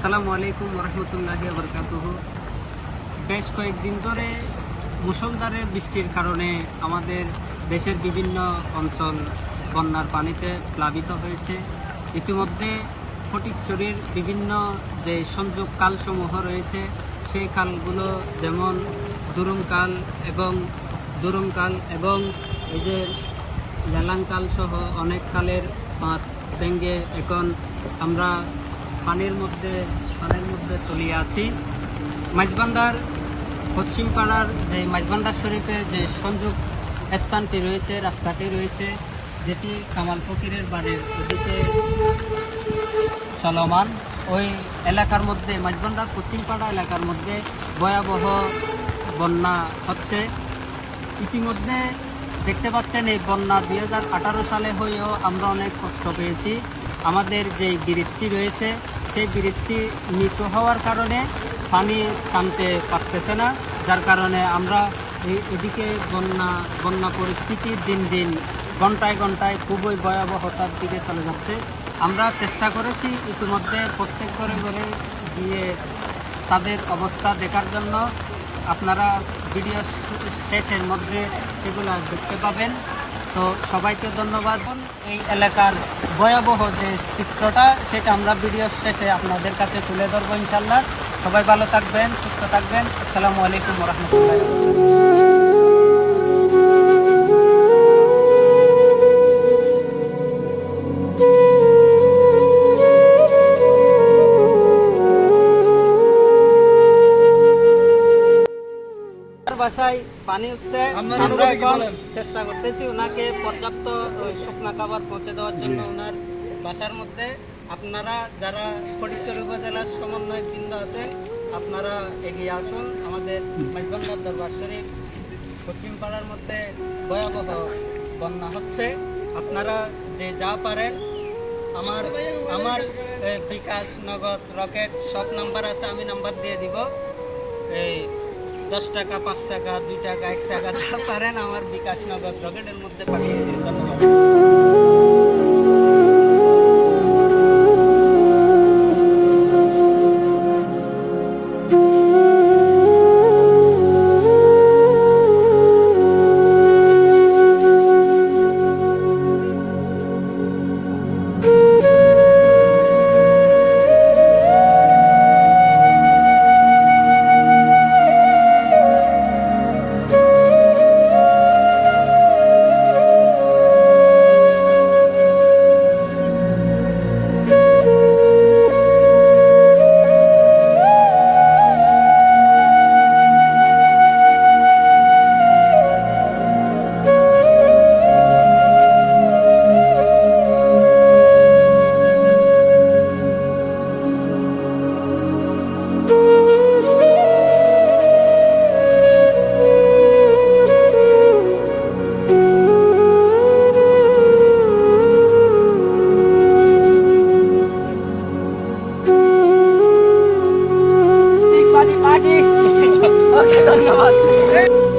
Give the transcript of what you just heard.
আসসালামু আলাইকুম রহমতুল্লাহ বরকাতুহ বেশ কয়েকদিন ধরে মুষলধারে বৃষ্টির কারণে আমাদের দেশের বিভিন্ন অঞ্চল বন্যার পানিতে প্লাবিত হয়েছে। ইতিমধ্যে ফটিকচুরির বিভিন্ন যে সংযোগ কালসমূহ রয়েছে, সেই কালগুলো যেমন দুরুংকাল এবং দুরুংকাল এবং এই যে লেলাংকাল সহ অনেক কালের বাঁধ ভেঙ্গে এখন আমরা পানির মধ্যে পানির মধ্যে তলিয়ে আছি। মাঝবান্ডার পশ্চিম পাড়ার যে মাঝবান্ডার শরীফের যে সংযোগ স্থানটি রয়েছে, রাস্তাটি রয়েছে, যেটি কামাল ফকিরের বাড়ির ওদিকে চলমান। ওই এলাকার মধ্যে মাঝবান্ডার পশ্চিম পাড়া এলাকার মধ্যে ভয়াবহ বন্যা হচ্ছে। ইতিমধ্যে দেখতে পাচ্ছেন, এই বন্যা দুই হাজার আঠারো সালে হয়েও আমরা অনেক কষ্ট পেয়েছি। আমাদের যে ব্রিজটি রয়েছে সেই ব্রিজটি নিচু হওয়ার কারণে পানি টানতে পারতেছে না, যার কারণে আমরা এদিকে বন্যা বন্যা পরিস্থিতি দিন দিন, ঘন্টায় ঘন্টায় খুবই ভয়াবহতার দিকে চলে যাচ্ছে। আমরা চেষ্টা করেছি ইতিমধ্যে প্রত্যেক ঘরে ঘরে গিয়ে তাদের অবস্থা দেখার জন্য। আপনারা ভিডিও শেষের মধ্যে সেগুলো দেখতে পাবেন। তো সবাইকে ধন্যবাদ। এই এলাকার ভয়াবহ যে চিত্রটা, সেটা আমরা ভিডিও শেষে আপনাদের কাছে তুলে ধরবো ইনশাল্লাহ সবাই ভালো থাকবেন, সুস্থ থাকবেন। আসসালামু আলাইকুম রহমতুল্লাহ বাসায় পানি উঠছে। আমরা এখন চেষ্টা করতেছি ওনাকে পর্যাপ্ত ওই শুকনা খাবার পৌঁছে দেওয়ার জন্য ওনার বাসার মধ্যে। আপনারা যারা ফটিকচর উপজেলার সমন্বয় বৃন্দ আছেন আপনারা এগিয়ে আসুন। আমাদের মাইজবান্ধার দরবার শরীফ পশ্চিম পাড়ার মধ্যে ভয়াবহ বন্যা হচ্ছে। আপনারা যে যা পারেন আমার আমার বিকাশ নগদ রকেট সব নাম্বার আছে আমি নাম্বার দিয়ে দিব। এই দশ টাকা, পাঁচ টাকা, দুই টাকা, এক টাকা, যা পারেন আমার বিকাশ নগদ রকেটের মধ্যে পাঠিয়ে দিন, ধন্যবাদ। はい。